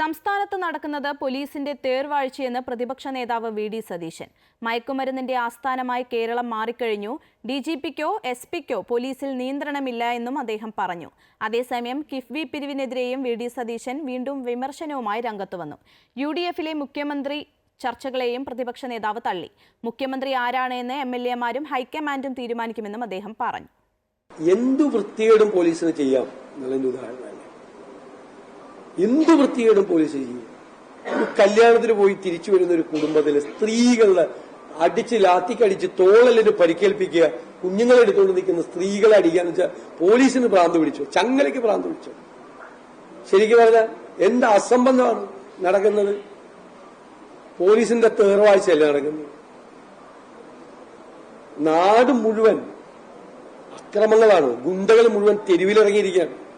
സംസ്ഥാനത്ത് നടക്കുന്നത് പോലീസിന്റെ തേർവാഴ്ചയെന്ന് പ്രതിപക്ഷ നേതാവ് വി ഡി സതീശൻ. മയക്കുമരുന്നിന്റെ ആസ്ഥാനമായി കേരളം മാറിക്കഴിഞ്ഞു. ഡി ജി പിക്കോ എസ് പിക്കോ പോലീസിൽ നിയന്ത്രണമില്ല എന്നും അദ്ദേഹം പറഞ്ഞു. അതേസമയം കിഫ്ബി പിരിവിനെതിരെയും വി ഡി സതീശൻ വീണ്ടും വിമർശനവുമായി രംഗത്തു വന്നു. യു ഡി എഫിലെ മുഖ്യമന്ത്രി ചർച്ചകളെയും പ്രതിപക്ഷ നേതാവ് തള്ളി. മുഖ്യമന്ത്രി ആരാണ് എന്ന് എം എൽ എമാരും ഹൈക്കമാൻഡും തീരുമാനിക്കുമെന്നും അദ്ദേഹം പറഞ്ഞു. എന്തു വൃത്തികേടും പോലീസിന് ചെയ്യാം? എന്നുള്ളതിന്റെ ഉദാഹരണമല്ല എന്തു വൃത്തികേടും പോലീസ് ചെയ്യും. ഒരു കല്യാണത്തിന് പോയി തിരിച്ചു വരുന്ന ഒരു കുടുംബത്തിലെ സ്ത്രീകളുടെ അടിച്ച് ലാത്തിക്കടിച്ച് തോളലിന് പരിക്കേൽപ്പിക്കുക കുഞ്ഞുങ്ങളെ എടുത്തുകൊണ്ട് നിൽക്കുന്ന സ്ത്രീകളെ അടിക്കാന്ന് വെച്ചാൽ പോലീസിന് ഭ്രാന്ത് പിടിച്ചു. ചങ്ങലയ്ക്ക് ഭ്രാന്ത് പിടിച്ചു. ശരിക്കും പറഞ്ഞാൽ എന്ത് അസംബന്ധമാണ് നടക്കുന്നത്? പോലീസിന്റെ തേർവാഴ്ചയല്ല നടക്കുന്നത്? നാട് മുഴുവൻ അക്രമങ്ങളാണ്. ഗുണ്ടകൾ മുഴുവൻ തെരുവിലിറങ്ങിയിരിക്കുകയാണ്.